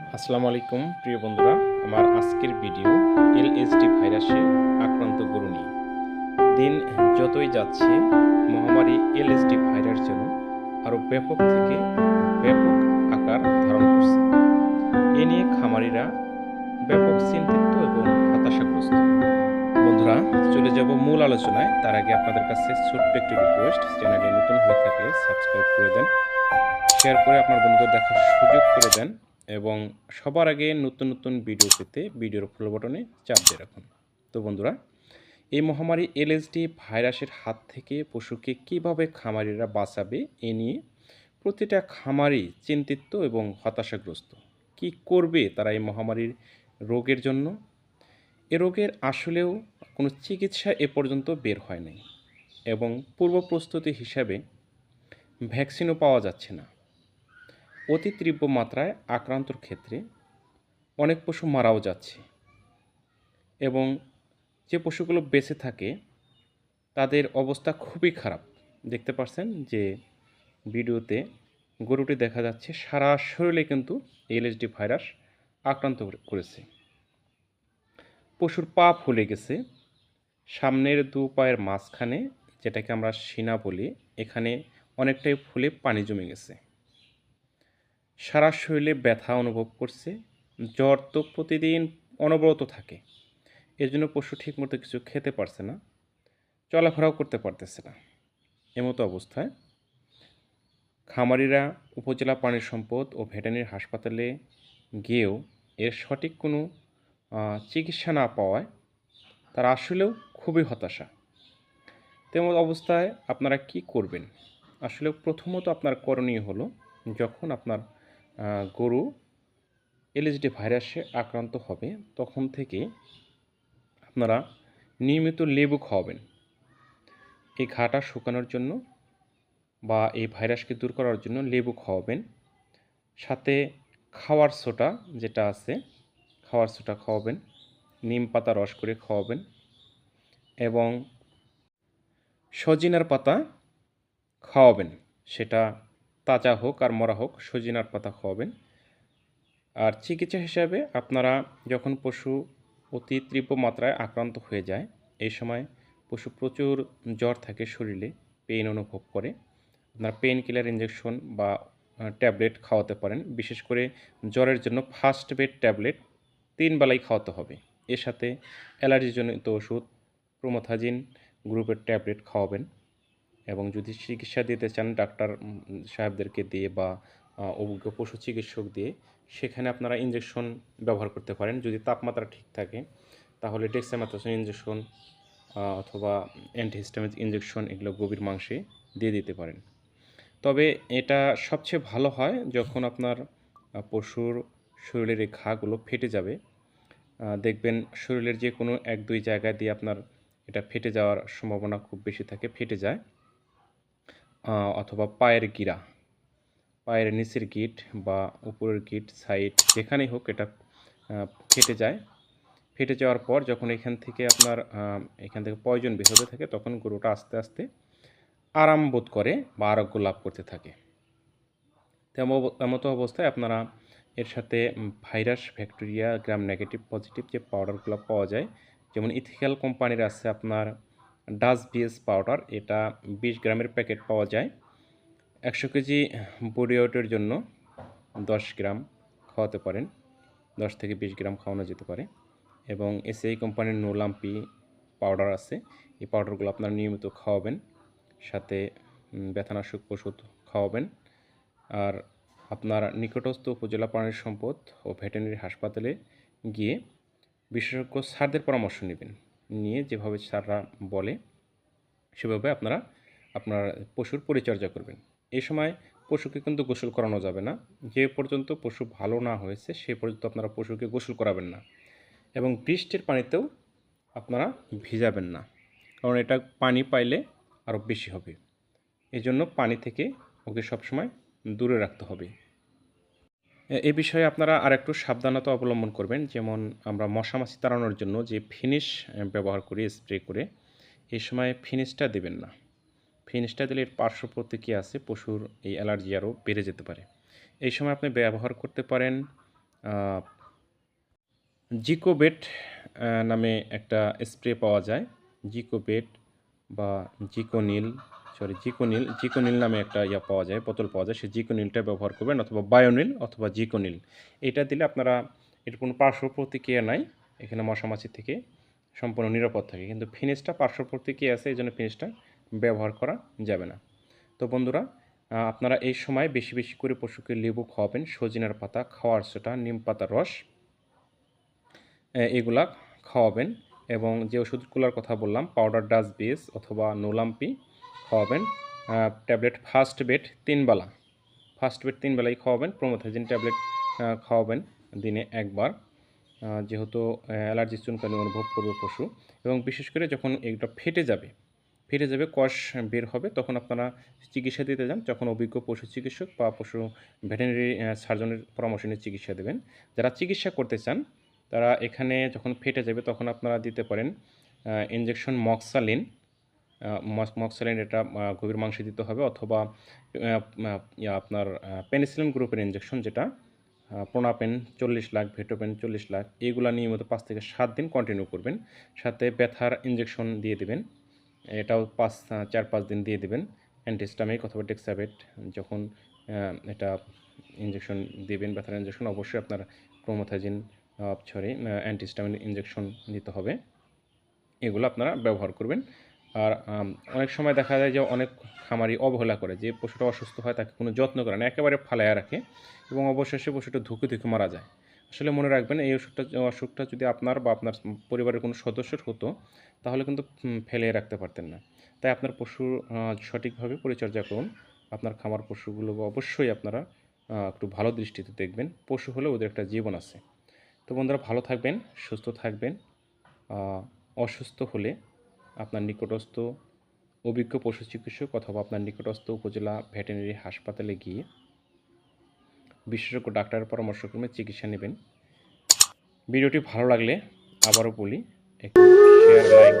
আসসালামু আলাইকুম, প্রিয় বন্ধুরা। আমার আজকের ভিডিও এলএসডি ভাইরাসে আক্রান্ত গরু নিয়ে। দিন যতই যাচ্ছে, মহামারী এলএসডি ভাইরাস যেন আরও ব্যাপক থেকে ব্যাপক আকার ধারণ করছে। এ নিয়ে খামারিরা ব্যাপক চিন্তিত এবং হতাশাগ্রস্ত। বন্ধুরা, চলে যাব মূল আলোচনায়। তার আগে আপনাদের কাছে ছোট্ট একটি রিকোয়েস্ট চ্যানেলে নতুন হয়ে থাকলে সাবস্ক্রাইব করে দেন। শেয়ার করে আপনার বন্ধুদের দেখার সুযোগ করে দেন। এবং সবার আগে নতুন নতুন ভিডিও পেতে ভিডিওর ফলো বাটনে চাপ দিয়ে রাখুন। তো বন্ধুরা, এই মহামারী এলএসডি ভাইরাসের হাত থেকে পশুকে কীভাবে খামারিরা বাঁচাবে এ নিয়ে প্রতিটা খামারি চিন্তিত এবং হতাশাগ্রস্ত। কি করবে তারা এই মহামারীর রোগের জন্য? এ রোগের আসলেও কোনো চিকিৎসা এ পর্যন্ত বের হয় নাই এবং পূর্ব প্রস্তুতি হিসাবে ভ্যাকসিনও পাওয়া যাচ্ছে না। অতি তীব্র মাত্রায় আক্রান্তর ক্ষেত্রে অনেক পশু মারাও যাচ্ছে এবং যে পশুগুলো বেঁচে থাকে, তাদের অবস্থা খুবই খারাপ। দেখতে পাচ্ছেন যে ভিডিওতে গরুটি দেখা যাচ্ছে সারা শরীরে কিন্তু এলএসডি ভাইরাস আক্রান্ত করেছে। পশুর পা ফুলে গেছে। সামনের দু পায়ের মাঝখানে, যেটাকে আমরা সিনা বলি, এখানে অনেকটাই ফুলে পানি জমে গেছে। সারা শরীরে ব্যথা অনুভব করছে, জ্বর তো প্রতিদিন অনবরত থাকে এর জন্য পশু ঠিকমতো কিছু খেতে পারছে না, চলাফেরাও করতে পারতেছে না। এমতো অবস্থায় খামারিরা উপজেলা প্রাণী সম্পদ ও ভেটেরিনারি হাসপাতালে গিয়েও এর সঠিক কোনো চিকিৎসা না পাওয়ায় তারা আসলেও খুবই হতাশা। তেমন অবস্থায় আপনারা কি করবেন? আসলে প্রথমত আপনার করণীয় হলো, যখন আপনার গরু এলএসডি ভাইরাসে আক্রান্ত হবে, তখন থেকে আপনারা নিয়মিত লেবু খাওয়াবেন। এই ঘাটা শুকানোর জন্য বা এই ভাইরাসকে দূর করার জন্য লেবু খাওয়াবেন। সাথে খাওয়ার সোটা যেটা আছে, খাওয়ার সোটা খাওয়াবেন, নিম পাতা রস করে খাওয়াবেন এবং সজিনার পাতা খাওয়াবেন। সেটা তাজা হোক আর মরা হোক, সজিনার পাতা খাওয়াবেন। আর চিকিৎসা হিসাবে আপনারা যখন পশু অতি তীব্র মাত্রায় আক্রান্ত হয়ে যায়, এই সময় পশু প্রচুর জ্বর থাকে শরীরে, পেইন অনুভব করে। আপনারা পেইন কিলার ইঞ্জেকশন বা ট্যাবলেট খাওয়াতে পারেন। বিশেষ করে জ্বরের জন্য ফার্স্ট বেড ট্যাবলেট তিন বেলাই খাওয়াতে হবে। এর সাথে অ্যালার্জিজনিত ওষুধ, প্রোমোথাজিন গ্রুপের ট্যাবলেট খাওয়াবেন। এবং যদি চিকিৎসা দিতে চান ডাক্তার সাহেবদেরকে দিয়ে বা অভিজ্ঞ পশু চিকিৎসক দিয়ে, সেখানে আপনারা ইঞ্জেকশন ব্যবহার করতে পারেন। যদি তাপমাত্রা ঠিক থাকে, তাহলে ডেক্সামেথাসোন ইঞ্জেকশন অথবা অ্যান্টিহিস্টামিক ইঞ্জেকশন এগুলো গভীর মাংসে দিয়ে দিতে পারেন। তবে এটা সবচেয়ে ভালো হয় যখন আপনার পশুর শরীরের এই ঘাগুলো ফেটে যাবে। দেখবেন শরীরের যে কোনো এক দুই জায়গা দিয়ে আপনার এটা ফেটে যাওয়ার সম্ভাবনা খুব বেশি থাকে, ফেটে যায়। অথবা পায়ের গিরা, পায়ের নিচের গিট বা উপরের গিট, সাইড, যেখানেই হোক এটা ফেটে যায়। ফেটে যাওয়ার পর যখন এখান থেকে আপনার এখান থেকে পয়জন বের হতে থাকে, তখন গরুটা আস্তে আস্তে আরাম বোধ করে বা আরোগ্য লাভ করতে থাকে। তেমন এমতো অবস্থায় আপনারা এর সাথে virus, bacteria gram negative positive যে পাউডারগুলো পাওয়া যায়, যেমন ইথিক্যাল কোম্পানির আছে আপনার ডাস বিএস পাউডার এটা বিশ গ্রামের প্যাকেট পাওয়া যায়। একশো কেজি বডি জন্য দশ গ্রাম খাওয়াতে পারেন। দশ থেকে বিশ গ্রাম খাওয়ানো যেতে পারে। এবং এসিআই কোম্পানির নোলাম্পি পাউডার আছে। এই পাউডারগুলো আপনারা নিয়মিত খাওয়াবেন। সাথে ব্যথানাশক ওষুধ খাওয়াবেন। আর আপনার নিকটস্থ উপজেলা প্রাণী সম্পদ ও ভেটেরিনারি হাসপাতালে গিয়ে বিশেষজ্ঞ স্যারদের পরামর্শ নেবেন। নিয়ে যেভাবে স্যাররা বলে সেভাবে আপনারা আপনার পশুর পরিচর্যা করবেন। এই সময় পশুকে কিন্তু গোসল করানো যাবে না। যে পর্যন্ত পশু ভালো না হয়েছে, সে পর্যন্ত আপনারা পশুকে গোসল করাবেন না এবং বৃষ্টির পানিতেও আপনারা ভিজাবেন না। কারণ এটা পানি পাইলে আরও বেশি হবে। এই জন্য পানি থেকে ওকে সবসময় দূরে রাখতে হবে। এ- বিষয়ে আপনারা আর একটু সাবধানতা অবলম্বন করবেন। যেমন আমরা মশামাছি তাড়ানোর জন্য যে ফিনিশ ব্যবহার করি, স্প্রে করে এই সময় ফিনিশটা দেবেন না। ফিনিশটা দিলে এর পার্শ্ব প্রতিক্রিয়া আছে, পশুর এই অ্যালার্জি আরও বেড়ে যেতে পারে। এই সময় আপনি ব্যবহার করতে পারেন জিকোবেট নামে একটা স্প্রে পাওয়া যায়। জিকোবেট বা জিকোনিল, সরি, জিকোনিল জিকোনিল নামে একটা ইয়া পাওয়া যায়, বোতল পাওয়া যায়। সেই জিকোনিলটা ব্যবহার করবেন অথবা বায়োনিল অথবা জিকোনিল। এটা দিলে আপনারা, এর কোনো পার্শ্ব প্রতিক্রিয়া নাই, এখানে মশামাছি থেকে। সম্পূর্ণ নিরাপদ থাকে। কিন্তু ফিনিশটা পার্শ্ববর্তী প্রতিক্রিয়া আছে? এই জন্য ফিনিশটা ব্যবহার করা যাবে না। তো বন্ধুরা আপনারা এই সময় বেশি বেশি করে পশুকে লেবু খাওয়াবেন। সজিনার পাতা, খাওয়ার সেটা, নিম পাতার রস এগুলা খাওয়াবেন এবং যে ওষুধগুলোর কথা বললাম পাউডার ডাস বেস অথবা নোলাম্পি খাওয়াবেন। ট্যাবলেট ফার্স্ট বেড তিনবেলা ফার্স্ট বেড তিনবেলাই খাওয়াবেন। প্রোমোথাইজিন ট্যাবলেট খাওয়াবেন দিনে একবার। যেহেতু অ্যালার্জি চুনকানি অনুভব করবে পশু, এবং বিশেষ করে যখন এগুলো ফেটে যাবে ফেটে যাবে, কষ বের হবে, তখন আপনারা চিকিৎসা দিতে যান। যখন অভিজ্ঞ পশু চিকিৎসক বা পশু ভেটেরিনারি সার্জনের পরামর্শ নিয়ে চিকিৎসা দেবেন। যারা চিকিৎসা করতে চান, তারা এখানে যখন ফেটে যাবে, তখন আপনারা দিতে পারেন ইনজেকশন মক্সালিন মক্সালিন এটা গভীর মাংসে দিতে হবে, অথবা আপনার পেনিসিলিন গ্রুপের ইঞ্জেকশন যেটা প্রোনাপেন চল্লিশ লাখ, ভেটোপেন চল্লিশ লাখ এইগুলা নিয়মিত পাঁচ থেকে সাত দিন কন্টিনিউ করবেন। সাথে ব্যথার ইনজেকশন দিয়ে দেবেন। এটাও পাঁচ চার, পাঁচ দিন দিয়ে দেবেন। অ্যান্টিস্টামিক অথবা ডেক্সাবেট যখন এটা ইনজেকশন দেবেন, ব্যথার ইনজেকশন অবশ্যই আপনার প্রোমোথাইজিন সরি অ্যান্টিস্টামিন ইনজেকশন নিতে হবে। এগুলো আপনারা ব্যবহার করবেন। আর অনেক সময় দেখা যায় যে অনেক খামারি অবহেলা করে যে পশুটা অসুস্থ হয় তাকে কোনো যত্ন করে না একেবারে ফালায়া রাখে এবং অবশেষে পশুটা ধুকে ধুকে মারা যায়। আসলে মনে রাখবেন এই অসুখটা অসুখটা যদি আপনার বা আপনার পরিবারের কোনো সদস্যের হতো তাহলে কিন্তু ফেলে রাখতে পারতেন না। তাই আপনার আহ, সঠিকভাবে পরিচর্যা করুন। আপনার খামার পশুগুলো অবশ্যই আপনারা একটু ভালো দৃষ্টিতে দেখবেন। পশু হলে ওদের একটা জীবন আছে। তো বন্ধুরা ভালো থাকবেন সুস্থ থাকবেন অসুস্থ হলে আপনার নিকটস্থ অভিজ্ঞ পশু চিকিৎসক অথবা আপনার নিকটস্থ উপজেলা ভেটেরিনারি হাসপাতালে গিয়ে বিশেষজ্ঞ ডাক্তারের পরামর্শক্রমে চিকিৎসা নেবেন। ভিডিওটি ভালো লাগলে আবারও বলি, একটু শেয়ার লাইক